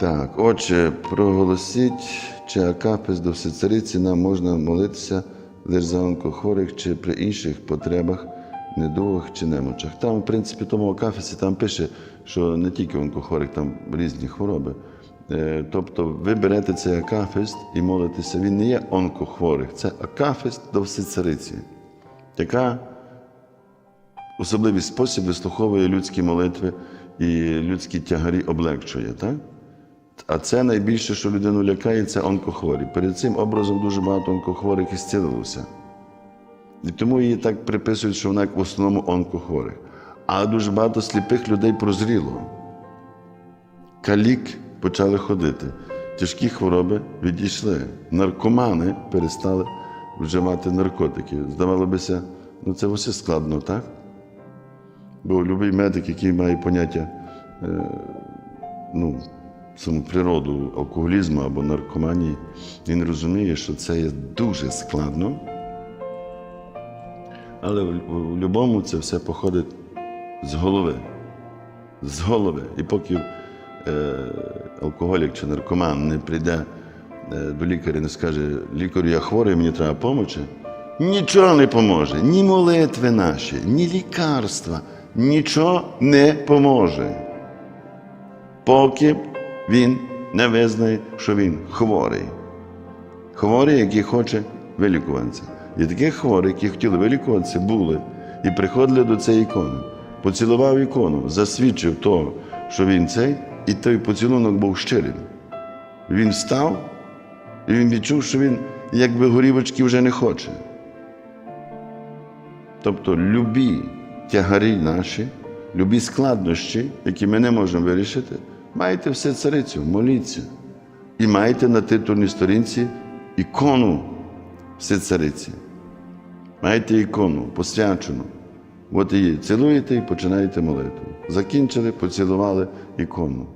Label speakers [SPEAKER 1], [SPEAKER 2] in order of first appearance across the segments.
[SPEAKER 1] Так, отже, проголосіть, чи акафіс до всецариці нам можна молитися лише за онкохворих чи при інших потребах, недугах чи немочах. Там, в принципі, в тому акафісі там пише, що не тільки онкохворих, там різні хвороби. Е, Тобто ви берете цей акафіст і молитеся. Він не є онкохворих, це акафіст до всецариці, яка особливий спосіб вислуховує людські молитви і людські тягарі облегчує. Так? А це найбільше, що людину лякає, це онкохворі. Перед цим образом дуже багато онкохворих і зцілилося. І тому її так приписують, що вона в основному онкохворих. Але дуже багато сліпих людей прозріло. Калік почали ходити. Тяжкі хвороби відійшли. Наркомани перестали вживати наркотики. Здавалося ну це все складно, так? Бо будь-який медик, який має поняття е, ну, саму природу алкоголізму або наркоманії, він розуміє, що це є дуже складно. Але в, в будь-якому це все походить з голови. З голови. І поки е, алкоголік чи наркоман не прийде е, до лікаря і не скаже, лікарю, я хворий, мені треба допомогти, нічого не поможе. Ні молитви наші, ні лікарства, нічого не поможе. Поки він не визнає, що він хворий. Хворий, який хоче вилікуватися. І таких хворих, які хотіли вилікуватися, були і приходили до цієї ікони. Поцілував ікону, засвідчив того, що він цей, і той поцілунок був щирим. Він встав, і він відчув, що він якби горівочки вже не хоче. Тобто любі тягарі наші, любі складнощі, які ми не можемо вирішити, маєте все царицю, моліться. І маєте на титульній сторінці ікону всецариці. Маєте ікону посвячену. От її цілуєте і починаєте молитву. Закінчили, поцілували ікону.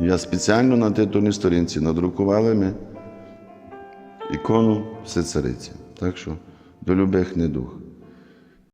[SPEAKER 1] Я спеціально на титульній сторінці надрукували ми ікону всецариці. Так що до любих недуг.